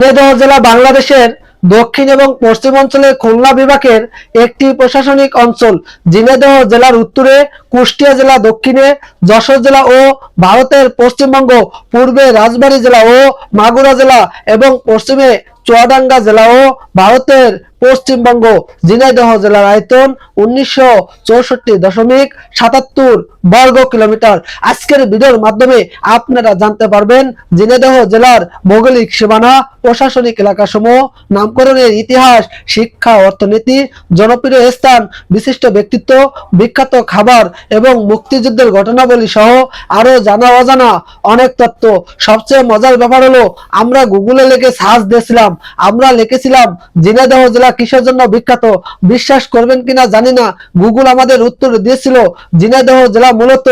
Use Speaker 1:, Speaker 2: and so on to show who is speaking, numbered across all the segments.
Speaker 1: ঝিনাইদহ জেলা বাংলাদেশের দক্ষিণ এবং পশ্চিম অঞ্চলের খুলনা বিভাগের একটি প্রশাসনিক অঞ্চল ঝিনাইদহ জেলার উত্তরে কুষ্টিয়া জেলা দক্ষিণে, যশোর জেলা ও ভারতের পশ্চিমবঙ্গ, পূর্বে রাজবাড়ী জেলা ও মাগুরা জেলা এবং পশ্চিমে চুয়াডাঙ্গা জেলা ও ভারতের পশ্চিমবঙ্গ ঝিনাইদহ জেলার আয়তন উনিশশো চৌষট্টি দশমিক সাতাত্তর বর্গ কিলোমিটার। আজকের ভিডিওর মাধ্যমে আপনারা জানতে পারবেন, ঝিনাইদহ জেলার ভৌগোলিক সীমানা, প্রশাসনিক এলাকাসমূহ, নামকরণের ইতিহাস, শিক্ষা, অর্থনীতি, জনপ্রিয় স্থান, বিশিষ্ট ব্যক্তিত্ব, বিখ্যাত খাবার এবং মুক্তিযুদ্ধের ঘটনাবলী সহ আরও জানা অজানা অনেক তথ্য। সবচেয়ে মজার ব্যাপার হলো, আমরা গুগলে লেগে সার্চ দিয়েছিলাম আমরা লিখেছিলাম, জিনাদহ জেলা কিসের জন্য বিখ্যাত? বিশ্বাস করবেন কিনা জানি না। গুগল আমাদের উত্তর দিয়েছিল, জিনাদহ জেলা মূলত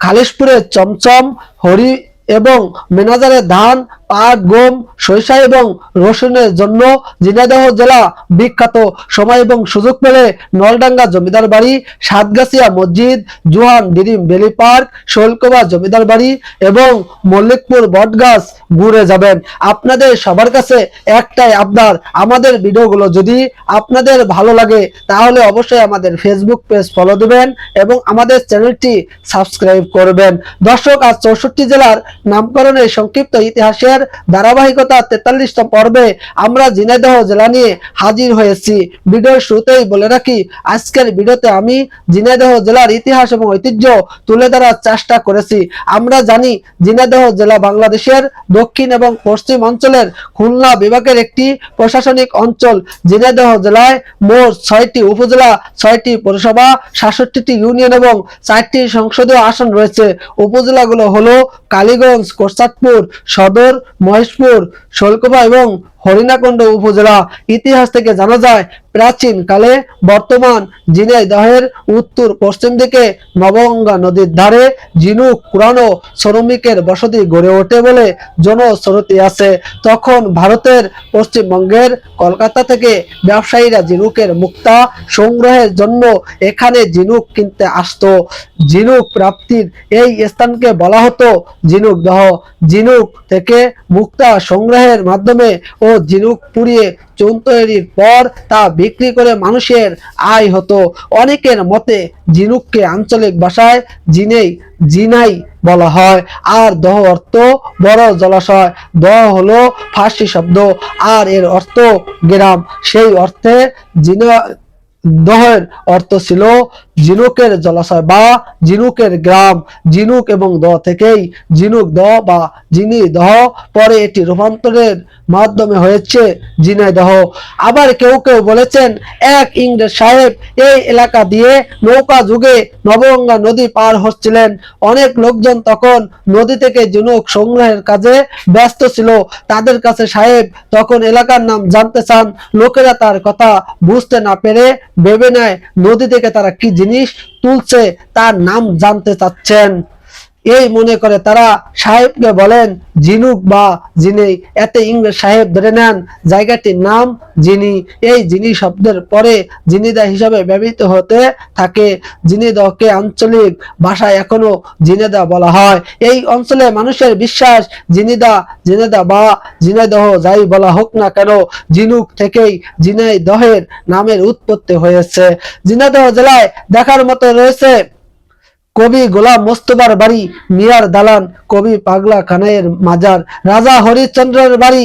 Speaker 1: খালিশপুরে চমচম, হরি এবং মেনাজারের ধান, পাট, গম, সরিষা এবং রসুনের জন্য ঝিনাইদহ জেলা বিখ্যাত সময় এবং সুযোগ পেলে নলডাঙ্গা জমিদার বাড়ি, সাতগাছিয়া মসজিদ জুহান ডিরিম বেলি পার্ক, শৈলকোবা জমিদার বাড়ি এবং মল্লিকপুর বটগাছ ঘুরে যাবেন। আপনাদের সবার কাছে একটাই আবদার, আমাদের ভিডিওগুলো যদি আপনাদের ভালো লাগে, তাহলে অবশ্যই আমাদের ফেসবুক পেজ ফলো দেবেন এবং আমাদের চ্যানেলটি সাবস্ক্রাইব করবেন। দর্শক, আজ চৌষট্টি জেলার নামকরণের সংক্ষিপ্ত ইতিহাসের ধারাবাহিকতা তেতাল্লিশতম পর্বে আমরা ঝিনাইদহ জেলা নিয়ে হাজির হয়েছি। ভিডিওর শুরুতেই বলে রাখি, আজকের ভিডিওতে আমি ঝিনাইদহ জেলার ইতিহাস এবং ঐতিহ্য তুলে ধরার চেষ্টা করেছি। আমরা জানি, ঝিনাইদহ জেলা বাংলাদেশের দক্ষিণ এবং পশ্চিম অঞ্চলের খুলনা বিভাগের একটি প্রশাসনিক অঞ্চল। ঝিনাইদহ জেলায় মোট ছয়টি উপজেলা, ছয়টি পৌরসভা, সাতষট্টিটি ইউনিয়ন এবং চারটি সংসদীয় আসন রয়েছে। উপজেলাগুলো হলো কালীগঞ্জ কোরসাদপুর সদর মহেশপুর শলকোপা এবং হরিণাকুণ্ড উপজেলা ইতিহাস থেকে জানা যায়, প্রাচীন কালে বর্তমান ঝিনাইদহের উত্তর পশ্চিম দিকে নবগঙ্গা নদীর ধারে ঝিনুক, পুরানো শ্রমিকের বসতি গড়ে ওঠে বলে জনশ্রুতি আছে। তখন ভারতের পশ্চিমবঙ্গের কলকাতা থেকে ব্যবসায়ীরা ঝিনুকের মুক্তা সংগ্রহের জন্য এখানে ঝিনুক কিনতে আসতো। ঝিনুক প্রাপ্তির এই স্থানকে বলা হতো ঝিনুক দহ। ঝিনুক থেকে মুক্তা সংগ্রহের মাধ্যমে ও ঝিনুক পুড়িয়ে চুন তৈরির পর তা বিক্রি করে মানুষের আয় হতো। অনেকের মতে ঝিনুককে আঞ্চলিক ভাষায় জিনেই জিনাই বলা হয়। আর দহ অর্থ বড় জলাশয়। দহ হলো ফার্সি শব্দ। আর এর অর্থ গ্রাম। সেই অর্থে জিনা, দহের অর্থ ছিল ঝিনুকের জলাশয় বা ঝিনুকের গ্রাম ঝিনুক এবং দ থেকেই ঝিনুক দ বা জিনি দহ পরে এটি রূপান্তরের মাধ্যমে হয়েছে ঝিনাইদহ আবার কেউ কেউ বলেছেন, এক ইংরেজ সাহেব এই এলাকা দিয়ে নৌকা যুগে নবগঙ্গা নদী পার হচ্ছিলেন। অনেক লোকজন তখন নদী থেকে ঝিনুক সংগ্রহের কাজে ব্যস্ত ছিল। তাদের কাছে সাহেব তখন এলাকার নাম জানতে চান। লোকেরা তার কথা বুঝতে না পেরে ভেবে নেয়, নদী থেকে তারা কি জিনিস তুলছে তার নাম জানতে চাচ্ছেন। এই মনে করে তারা সাহেবকে বলেন, জিনুক বা যিনি এতে ইংরেজ সাহেব ধরে নেন, জায়গাটির নাম যিনি, এই যিনি শব্দের পরে জিনিদা হিসাবে ব্যবহৃত হতে থাকে, জিনিদহকে আঞ্চলিক ভাষায় এখনও জিনেদা বলা হয়। এই অঞ্চলে মানুষের বিশ্বাস, জিনিদা, জিনেদা বা জিনেদহ যাই বলা হোক না কেন, জিনুক থেকেই জিনাই দহের নামের উৎপত্তি হয়েছে। জিনাদহ জেলায় দেখার মতো রয়েছে কবি গোলাম মোস্তফার বাড়ি মিয়ার দালান, কবি পাগলা খানাইয়ের মাজার, রাজা হরিশ্চন্দ্রের বাড়ি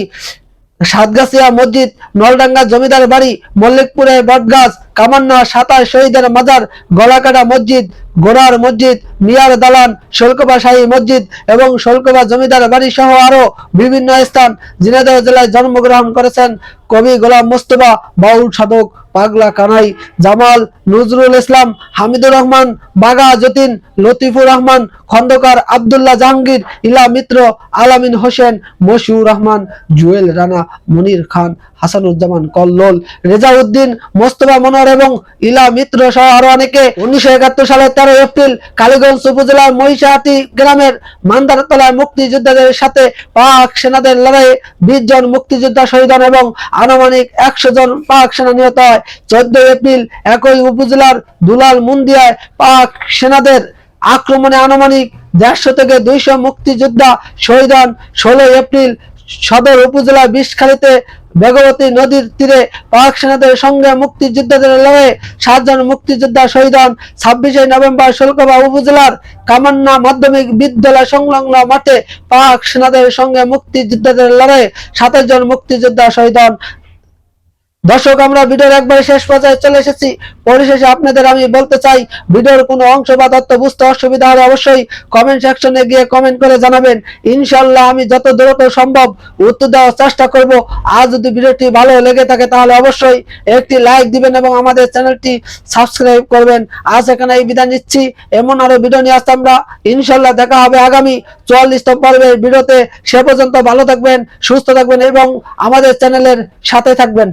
Speaker 1: সাতগাছিয়া মসজিদ, নলডাঙ্গা জমিদার বাড়ি মল্লিকপুরে বটগাছ, কামান্না সাতার শহীদের মাজার, গলাকাটা মসজিদ, গোড়ার মসজিদ, মিয়ার দালান, শোলকোবা শাহী মসজিদ এবং শোলকোবা জমিদার বাড়ি সহ আরও বিভিন্ন স্থান। ঝিনাইদহ জেলায় জন্মগ্রহণ করেছেন কবি গোলাম মোস্তফা বাউল সাধক পাগলা কানাই, জামাল নজরুল ইসলাম, হামিদুর রহমান, বাগা যতীন, লতিফুর রহমান, খন্দকার আবদুল্লাহ জাহাঙ্গীর, ইলা মিত্র, আলামিন হোসেন, মশিউর রহমান, জুয়েল রানা, মনির খান হাসানুজ্জামান, কল্লোল, রেজাউদ্দিন, মোস্তফা মনোয়ার এবং ইলা মিত্র সহ আরও অনেকে। উনিশশো একাত্তর সালের তেরো এপ্রিল কালীগঞ্জ উপজেলার মহিষাহাটি গ্রামের মান্দারতলায় মুক্তিযোদ্ধাদের সাথে পাক সেনাদের লড়াইয়ে বিশ জন মুক্তিযোদ্ধা শহীদ হন এবং আনুমানিক একশো জন পাক সেনা নিহত হয়। চোদ্দ এপ্রিল একই উপজেলার দুলাল মুন্দিয়ায় পাক সেনাদের আক্রমণে আনুমানিক দেড়শো থেকে দুইশো মুক্তিযোদ্ধা শহীদ হন। ষোলো এপ্রিল সদর উপজেলা বিষখালীতে বেগবতী নদীর তীরে পাক সেনাদের সঙ্গে মুক্তিযোদ্ধাদের লড়াইয়ে সাতজন মুক্তিযোদ্ধা শহীদ হন। ছাব্বিশে নভেম্বর শুল্কবা উপজেলার কামান্না মাধ্যমিক বিদ্যালয় সংলগ্ন মাঠে পাক সেনাদের সঙ্গে মুক্তিযোদ্ধাদের লড়াইয়ে সাতাশ জন মুক্তিযোদ্ধা শহীদ হন। দর্শক, আমরা ভিডিওর একবারে শেষ পর্যায়ে চলে এসেছি। পরিশেষে আপনাদের আমি বলতে চাই, ভিডিওর কোনো অংশ বা তথ্য বুঝতে অসুবিধা হলে অবশ্যই কমেন্ট সেকশনে গিয়ে কমেন্ট করে জানাবেন। ইনশাল্লাহ আমি যত দ্রুত সম্ভব উত্তর দেওয়ার চেষ্টা করব। আর যদি ভিডিওটি ভালো লেগে থাকে তাহলে অবশ্যই একটি লাইক দিবেন এবং আমাদের চ্যানেলটি সাবস্ক্রাইব করবেন। আজ এখানে এই বিদায় নিচ্ছি। এমন আরও ভিডিও নিয়ে আসতে আমরা ইনশাল্লাহ দেখা হবে আগামী চুয়াল্লিশতম পর্বের ভিডিওতে। সে পর্যন্ত ভালো থাকবেন, সুস্থ থাকবেন এবং আমাদের চ্যানেলের সাথে থাকবেন।